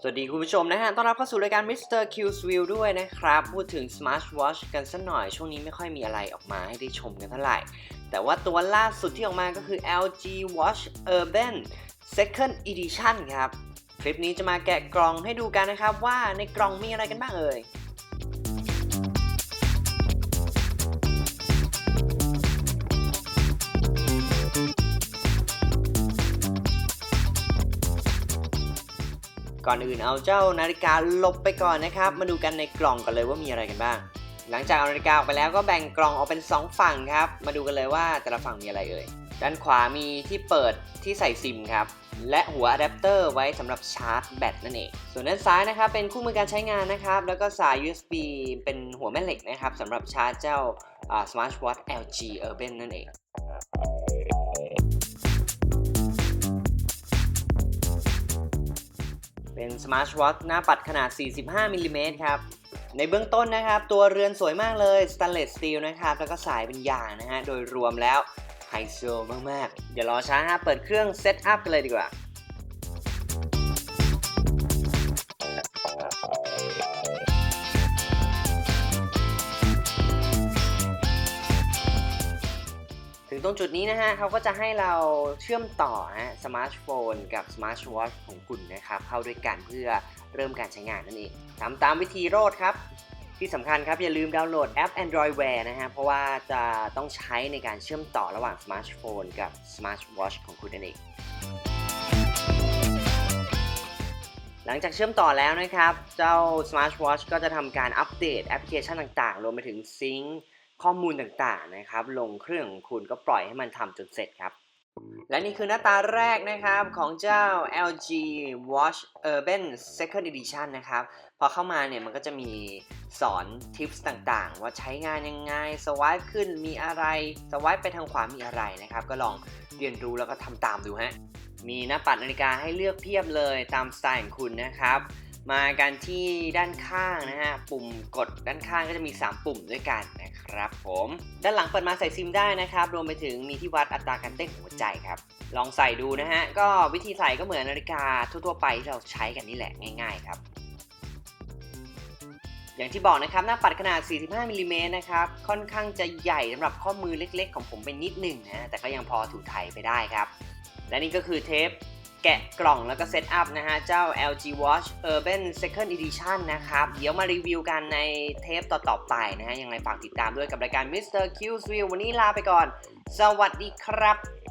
สวัสดีคุณผู้ชมนะฮะ ต้อนรับเข้าสู่รายการ Mr. Q s w i l l ด้วยนะครับ พูดถึง Smart Watch กันสักหน่อย ช่วงนี้ไม่ค่อยมีอะไรออกมาให้ได้ชมกันเท่าไหร่ แต่ว่าตัวล่าสุดที่ออกมาก็คือ LG Watch Urban Second Edition ครับ คลิปนี้จะมาแกะกล่องให้ดูกันนะครับว่าในกล่องมีอะไรกันบ้างเอ่ย ก่อนอื่นเอาเจ้านาฬิกาลบไปก่อนนะครับ มาดูกันในกล่องกันเลยว่ามีอะไรกันบ้าง หลังจากเอานาฬิกาออกไปแล้วก็แบ่งกล่องออกเป็น 2 ฝั่งครับ มาดูกันเลยว่าแต่ละฝั่งมีอะไรเอ่ย ด้านขวามีที่เปิดที่ใส่ซิมครับ และหัวอะแดปเตอร์ไว้สำหรับชาร์จแบตนั่นเอง ส่วนด้านซ้ายนะครับเป็นคู่มือการใช้งานนะครับ แล้วก็สาย USB เป็นหัวแม่เหล็กนะครับสำหรับชาร์จเจ้าอ่า Smart Watch LG Urban นั่นเอง เป็นสมาร์ทวอทหน้าปัดขนาด 45มิลลิเมตรครับ ในเบื้องต้นนะครับ ตัวเรือนสวยมากเลยสแตนเลสสตีลนะครับ แล้วก็สายเป็นยางนะฮะ โดยรวมแล้วไฮโซมาก ๆ เดี๋ยวรอช้าฮะเปิดเครื่องเซตอัพกันเลยดีกว่า ถึงตรงจุดนี้นะฮะเขาก็จะให้เราเชื่อมต่อฮะสมาร์ทโฟนกับสมาร์ทวอทของคุณนะครับ เข้าด้วยกันเพื่อเริ่มการใช้งานนั่นเองทำตามวิธีโรดครับ ที่สำคัญครับ อย่าลืมดาวน์โหลดแอป Android Wear นะฮะ เพราะว่าจะต้องใช้ในการเชื่อมต่อระหว่างสมาร์ทโฟนกับสมาร์ทวอชของคุณนั่นเองหลังจากเชื่อมต่อแล้วนะครับ เจ้า Smart Watch ก็จะทำการอัปเดตแอปพลิเคชันต่างๆ รวมไปถึงซิงค์ ข้อมูลต่างๆนะครับ ลงเครื่องของคุณก็ปล่อยให้มันทำจนเสร็จครับ และนี่คือหน้าตาแรกนะครับของเจ้า LG Watch Urban Second Edition นะครับ พอเข้ามาเนี่ยมันก็จะมีสอนทิปส์ต่างๆ ว่าใช้งานยังไง สวายขึ้นมีอะไร สวายไปทางขวามีอะไรนะครับ ก็ลองเรียนรู้แล้วก็ทำตามดูฮะ มีหน้าปัดนาฬิกาให้เลือกเพียบเลยตามสไตล์ของคุณนะครับ มากันที่ด้านข้างนะฮะ ปุ่มกดด้านข้างก็จะมี 3 ปุ่มด้วยกันนะครับผม ด้านหลังเปิดมาใส่ซิมได้นะครับ รวมไปถึงมีที่วัดอัตราการเต้นของหัวใจครับ ลองใส่ดูนะฮะ ก็วิธีใส่ก็เหมือนนาฬิกาทั่วๆไปที่เราใช้กันนี่แหละง่าย ๆ ครับ อย่างที่บอกนะครับ หน้าปัดขนาด 45มิลลิเมตรนะครับ ค่อนข้างจะใหญ่สำหรับข้อมือเล็ก ๆ ของผมไปนิดหนึ่งนะ แต่ก็ยังพอถูถ่ายไปได้ครับ และนี่ก็คือเทป แกะกล่องแล้วก็เซตอัพนะฮะ เจ้า LG Watch Urban Second Edition นะครับ เดี๋ยวมารีวิวกันในเทปต่อ ๆ ไปนะฮะ ยังไงฝากติดตามด้วยกับรายการ Mr. Q s w i l l วันนี้ลาไปก่อน สวัสดีครับ